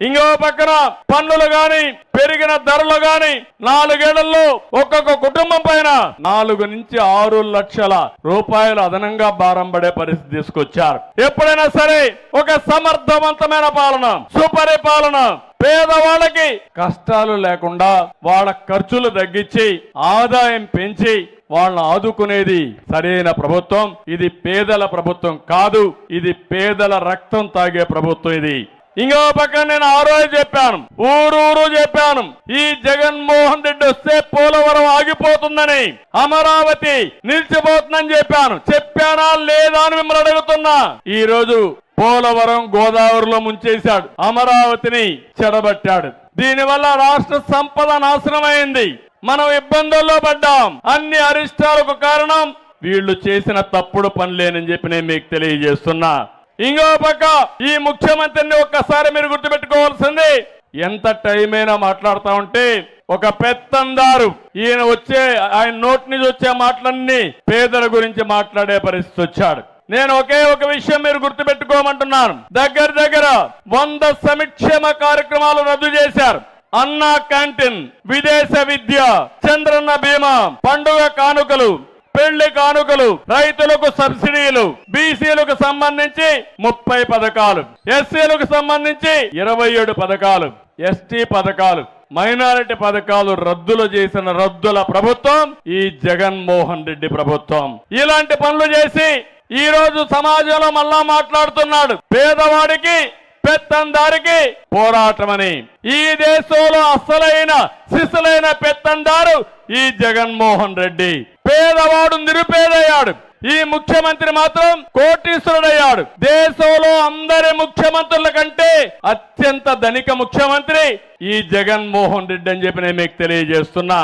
ఇంకో పక్కన పన్నులు గాని పెరిగిన ధరలు గాని నాలుగేళ్ళలో ఒక్కొక్క కుటుంబం పైన నాలుగు నుంచి ఆరు లక్షల రూపాయలు అదనంగా భారం పడే పరిస్థితి తీసుకొచ్చారు. ఎప్పుడైనా సరే ఒక సమర్థవంతమైన పాలన సుపరిపాలన పేదవాళ్ళకి కష్టాలు లేకుండా వాళ్ళ ఖర్చులు తగ్గించి ఆదాయం పెంచి వాళ్ళని ఆదుకునేది సరైన ప్రభుత్వం. ఇది పేదల ప్రభుత్వం కాదు ఇది పేదల రక్తం తాగే ప్రభుత్వం ఇది. ఇంకో పక్కన నేను ఆ రోజు చెప్పాను ఊరూరు చెప్పాను ఈ జగన్మోహన్ రెడ్డి వస్తే పోలవరం ఆగిపోతుందని అమరావతి నిలిచిపోతుందని చెప్పాను. చెప్పానా లేదా అని మిమ్మల్ని అడుగుతున్నా. ఈ రోజు పోలవరం గోదావరిలో ముంచేశాడు అమరావతిని చెడబట్టాడు. దీనివల్ల రాష్ట్ర సంపద నాశనమైంది. మనం ఇబ్బందుల్లో పడ్డాం. అన్ని అరిష్టాలకు కారణం వీళ్ళు చేసిన తప్పుడు పనులేనని చెప్పి నేను మీకు తెలియజేస్తున్నా. ఇంకో పక్క ఈ ముఖ్యమంత్రిని ఒక్కసారి మీరు గుర్తుపెట్టుకోవాల్సింది ఎంత టైం అయినా మాట్లాడుతా ఉంటే ఒక పెత్తందారు ఈయన వచ్చే ఆయన నోటి నుంచి వచ్చే మాటలన్నీ పేదల గురించి మాట్లాడే పరిస్థితి వచ్చాడు. నేను ఒకే ఒక విషయం మీరు గుర్తుపెట్టుకోమంటున్నాను. దగ్గర దగ్గర వంద సంక్షేమ కార్యక్రమాలు రద్దు చేశారు. అన్నా క్యాంటీన్ విదేశ విద్య చంద్రన్న బీమా పండుగ కానుకలు పెళ్ళి కానుకలు రైతులకు సబ్సిడీలు బీసీలకు సంబంధించి ముప్పై పథకాలు ఎస్సీలకు సంబంధించి ఇరవై ఏడు పథకాలు ఎస్టీ పథకాలు మైనారిటీ పథకాలు రద్దులు చేసిన రద్దుల ప్రభుత్వం ఈ జగన్మోహన్ రెడ్డి ప్రభుత్వం. ఇలాంటి పనులు చేసి ఈ రోజు సమాజంలో మళ్ళా మాట్లాడుతున్నాడు. పేదవాడికి పెత్తందారికి పోరాటమని. ఈ దేశంలో అసలైన సిసలైన పెత్తందారు ఈ జగన్మోహన్ రెడ్డి. పేదవాడు నిరుపేదయ్యాడు. ఈ ముఖ్యమంత్రి మాత్రం కోటీశ్వరుడయ్యాడు. దేశంలో అందరి ముఖ్యమంత్రుల కంటే అత్యంత ధనిక ముఖ్యమంత్రి ఈ జగన్మోహన్ రెడ్డి అని చెప్పి నేను మీకు తెలియజేస్తున్నా.